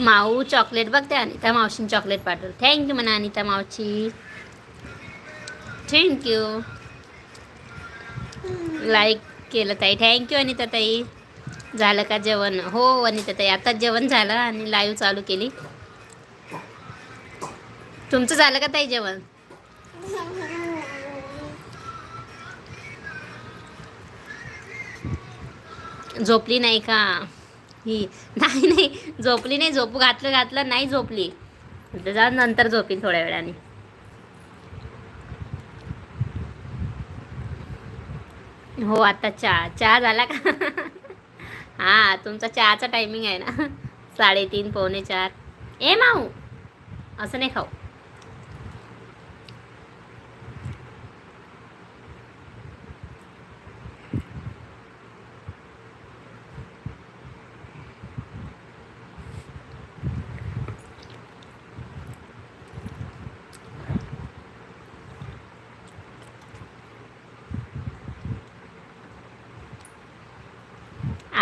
माऊ chocolate बघते अनिता मावशीने chocolate पाठवलं. थँक्यू म्हणा अनिता मावशी. थँक्यू लाईक केलं ताई. थँक्यू अनिता ताई. झालं का जेवण? हो अनिता ताई आताच जेवण झालं आणि लाईव्ह चालू केली. तुमचं झालं का ताई जेवण? झोपली नाही का? ही. नाही नाही. झोपली नाही झोपू घातलं घातलं नाही झोपली. जा नंतर झोपीन थोड्या वेळाने. हो आता चहा. चहा झाला का? हा तुमचा चहाचा टायमिंग आहे ना. साडेतीन पावणे चार. ए माऊ! असं नाही खाऊ.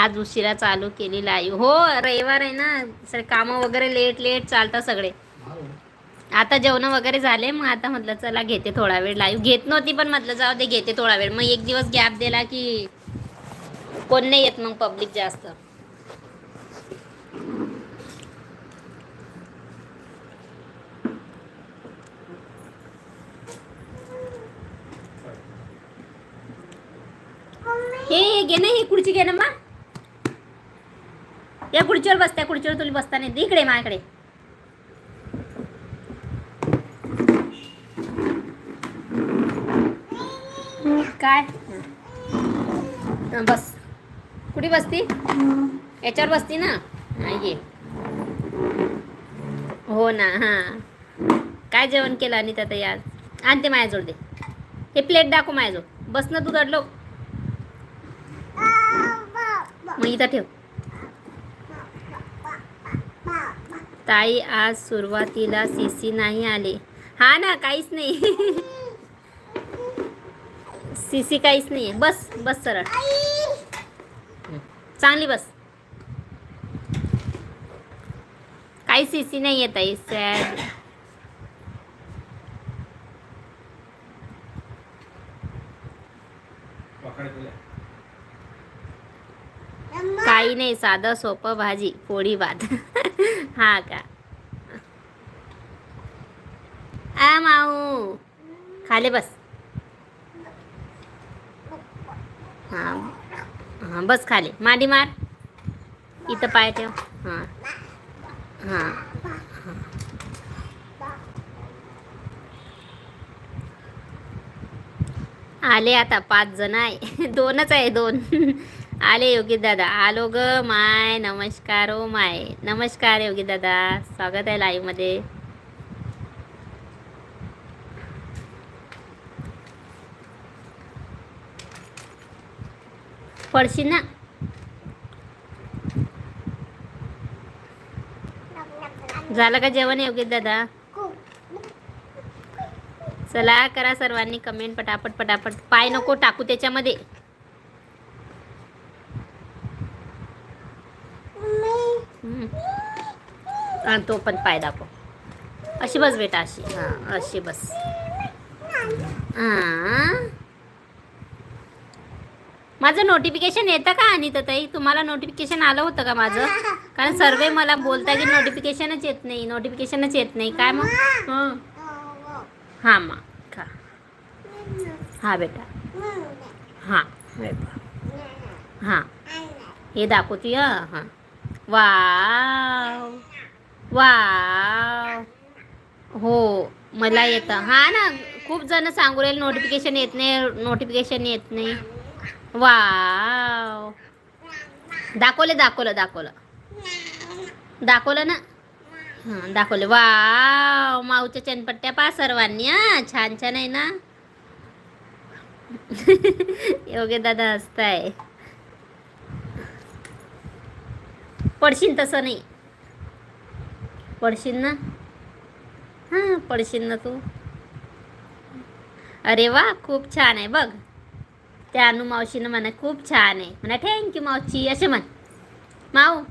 आज उशिरा चालू केली लाईव्ह हो रविवार आहे ना सर कामं वगैरे लेट लेट चालतात सगळे. आता जेवण वगैरे झाले मग आता म्हटलं चला घेते थोडा वेळ लाईव्ह घेत नव्हती पण म्हटलं जाऊ दे घेते थोडा वेळ. मग एक दिवस गॅप दिला की कोण नाही येत मग पब्लिक जास्त. हे घे ना हे खुर्ची घे ना मा. या खुर्चीवर बस त्या खुर्चीवर तुला बसता नाही. इकडे माझ्याकडे. काय? बस. कुठे बसती? याच्यावर बसती ना? ये. हो ना हां. काय जेवण केलं आणि त्यात आज? आणते माझ्याजवळ दे. हे प्लेट दाखव माझ्याजवळ. बस ना तू दडलो. मग इथं ठेव. ताई आज सुरुवातीला सीसी नाही आले. हा ना काहीच नाही. सीसी काहीच नाही बस बस सरळ. चांगली बस. काही सीसी नाही येत आहे. सॅड काही नाही साधं सोपं भाजी पोळी भात. हा का? आ माऊ. खाले बस. हां हां बस खाली. मांडी मार. इथं पाय ठेव. हां. हां. आले आता पाच जण आहे. दोनच आहे दोन. आले योगी दादा. आलो ग माय. नमस्कार ओ माय. नमस्कार योगी दादा. स्वागत आहे लाईव्हमध्ये. पडशी ना? झालं का जेवण योगी दादा? चला करा सर्वांनी कमेंट पटापट पटापट. पाय नको टाकू त्याच्यामध्ये. हा, तो पण पाय दाखव. अशी बस बेटा अशी. हां अशी बस. हां. माझं नोटिफिकेशन येतं का अनिता ताई? तुम्हाला नोटिफिकेशन आलं होतं का माझं? कारण सर्वे मला बोलता की नोटिफिकेशनच येत नाही. नोटिफिकेशनच येत नाही. काय मग? हं. हां मग. खा. हां बेटा. हां. बेटा हां. हे दाखवती हं. हां वाव. हो मला येतं. हां ना खूप जण सांगू राहील नोटिफिकेशन येत नाही नोटिफिकेशन येत नाही. वाव. दाखवलं दाखवलं दाखवलं. दाखवलं ना? हां दाखवलं. वाव माऊच्या चनपट्ट्या पा सर्वांनी. छान छान आहे ना? योग्य दादा हसताय. पडशील तसं नाही. पडशील ना? हां पडशील ना तू. अरे वा खूप छान आहे बघ. त्या अनु मावशीनं म्हणा खूप छान आहे. म्हणा थँक्यू मावशी. असे म्हण. माऊ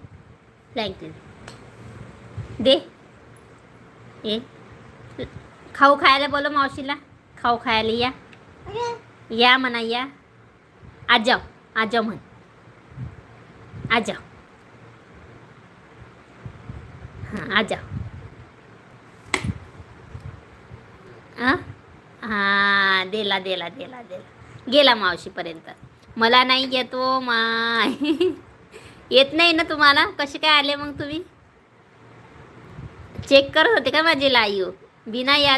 थँक्यू दे. ए खाऊ खायला बोलो मावशीला. खाऊ खायला या. या म्हणा या. आज जाऊ आज जाऊ म्हण. आज जाऊ हां आ जा. हां दिला दिला दिला दिला. गेला मावशीपर्यंत. मला नाही येतो माय. येत नाही ना तुम्हाला? कसे काय आले मग तुम्ही? चेक करत होते का माझे लाईव? बिना या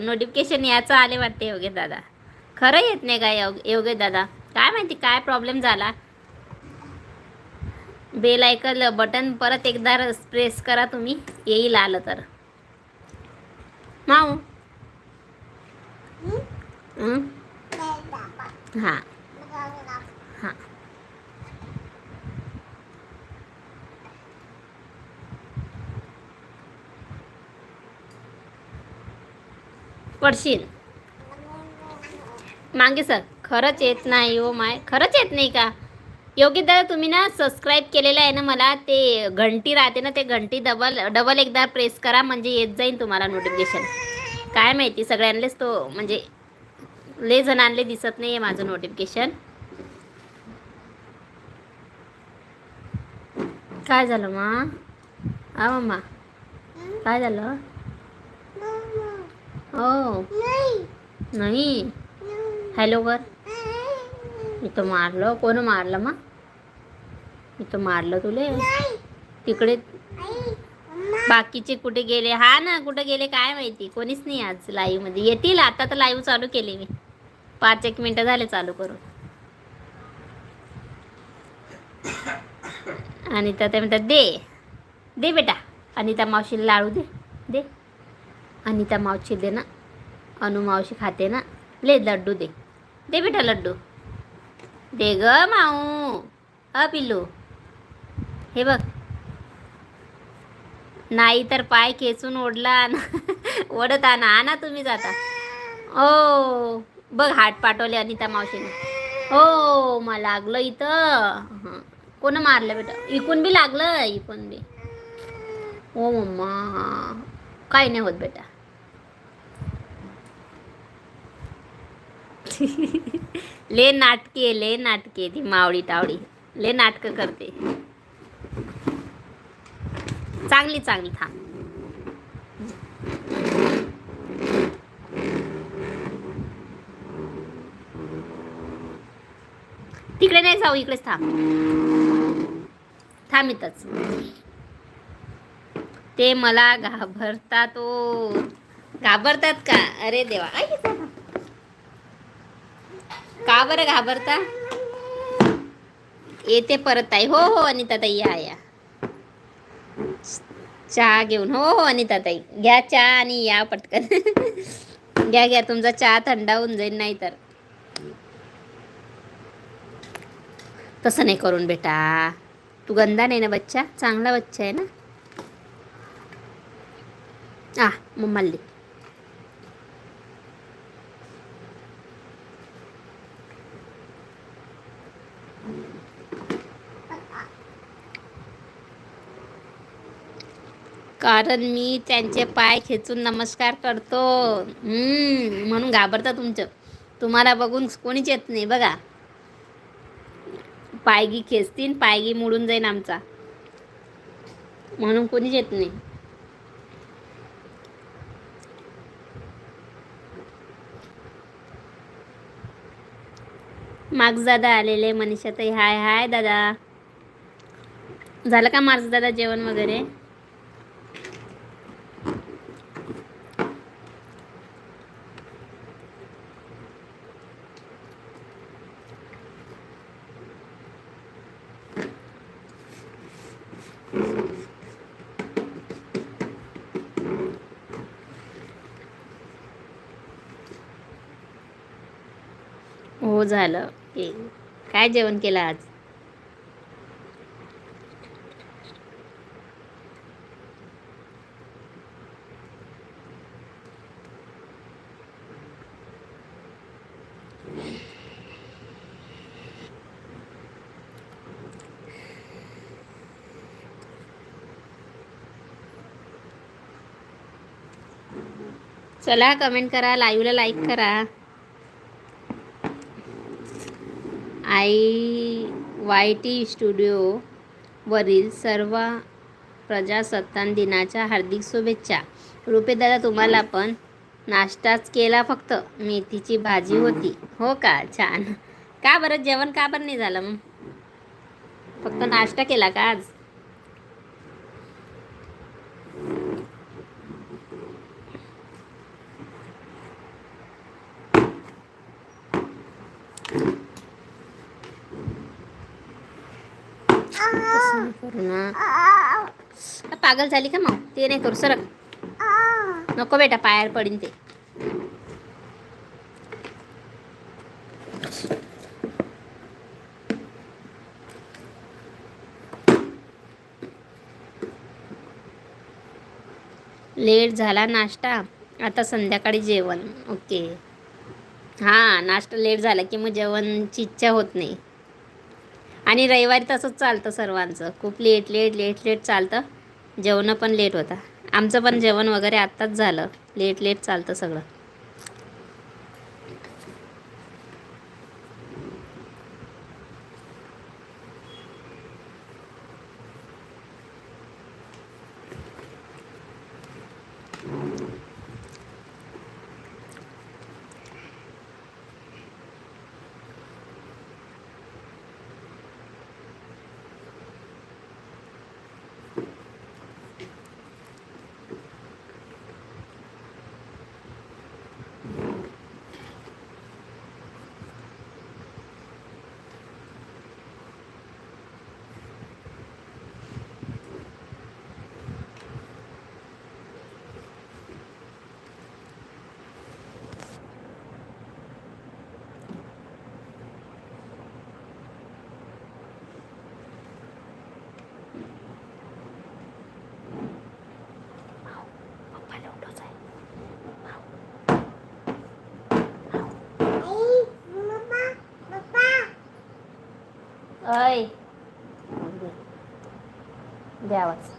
नोटिफिकेशन याचं आले वाटते योगेश दादा. खरं येत नाही का योग योगेश दादा? काय माहिती काय प्रॉब्लेम झाला? बेल ऐकल बटन परत एकदा प्रेस करा तुम्ही येईल आलं तर. माऊ? हां? हां. पडशील. मागे सर खरंच येत नाही हो माय. खरंच येत नाही का? योगी दादा तुम्ही ना सबस्क्राईब केलेलं आहे ना मला ते घंटी राहते ना ते घंटी डबल डबल एकदा प्रेस करा म्हणजे येत जाईल तुम्हाला नोटिफिकेशन काय माहिती सगळ्यांनाच तो म्हणजे लय जणांले दिसत नाही आहे माझं नोटिफिकेशन काय झालं मा? हा मम्मा काय झालं? हो. नाही. हॅलो कर मी तो मारलं कोण मारलं मा? मी तर मारलं तुले. तिकडे बाकीचे कुठे गेले? हा ना कुठे गेले काय माहिती? कोणीच नाही आज लाईव्हमध्ये. येतील आता तर लाईव्ह चालू केली मी. पाच एक मिनटं झाले चालू करून. आणि तर ते म्हणतात दे दे बेटा. अनिता मावशीला लाडू दे दे. अनिता मावशी दे ना. अनु मावशी खाते ना. ले लड्डू दे. दे बेटा लड्डू. दे ग माऊ. अ पिल्लू. हे बघ. नाही तर पाय खेचून ओढला ना ओढत आणा आणा तुम्ही जाता. ओ बघ हात पाठवले अनिता मावशीने. हो मला लागलं इथं. कोण मारलं बेटा? इकून बी लागलं? इकून बी. ओ मम्मा. काय नाही होत बेटा. ले नाटके ले नाटके ती मावळी टावळी ले नाटकं करते. चांगली चांगली थांब. तिकडे नाही जाऊ इकडेच थांब. थांब इथंच. ते मला घाबरतात ओ. घाबरतात का? अरे देवा. का बरं घाबरता? येते परत ताई. हो हो अनिता ताई या. चहा घेऊन. हो हो अनिता ताई घ्या चहा आणि या पटकन. घ्या घ्या तुमचा चहा थंड होऊन जाईल नाही तर तसं नाही करून बेटा. तू गंदा नाही ना बच्चा? चांगला बच्चा आहे ना? आ मम्माला कारण मी त्यांचे पाय खेचून नमस्कार करतो. हम्म, म्हणून घाबरता तुमचं. तुम्हाला बघून कोणीच येत नाही बघा. पायगी खेचतीन पायगी मोडून जाईन आमचा. म्हणून कोणीच येत नाही. मार्क्स दादा आलेले मनीषाताई हाय हाय दादा. झालं का मार्क्स दादा जेवण वगैरे? हो झालं. काय जेवण केलं आज? चला कमेंट करा लाईव्हला लाईक करा. आई वाय टी स्टुडिओवरील सर्व प्रजासत्ताक दिनाच्या हार्दिक शुभेच्छा. रुपेदादा तुम्हाला पण नाश्ताच केला फक्त. मेथीची भाजी होती. हो का? छान. का बरं? जेवण का बरं नाही झालं मग? फक्त नाश्ता केला का आज तसं नाही करू ना. पागल झाली का मग? ते नाही करू सरक. नको बेटा पायावर पडीन ते. लेट झाला नाश्ता. आता संध्याकाळी जेवण. ओके. हां नाश्ता लेट झाला की मग जेवणची इच्छा होत नाही. आणि रविवारी तसंच चालतं सर्वांचं. खूप लेट लेट लेट लेट चालतं. जेवणं पण लेट होता. आमचं पण जेवण वगैरे आत्ताच झालं. लेट लेट चालतं सगळं. अय. द्यावाच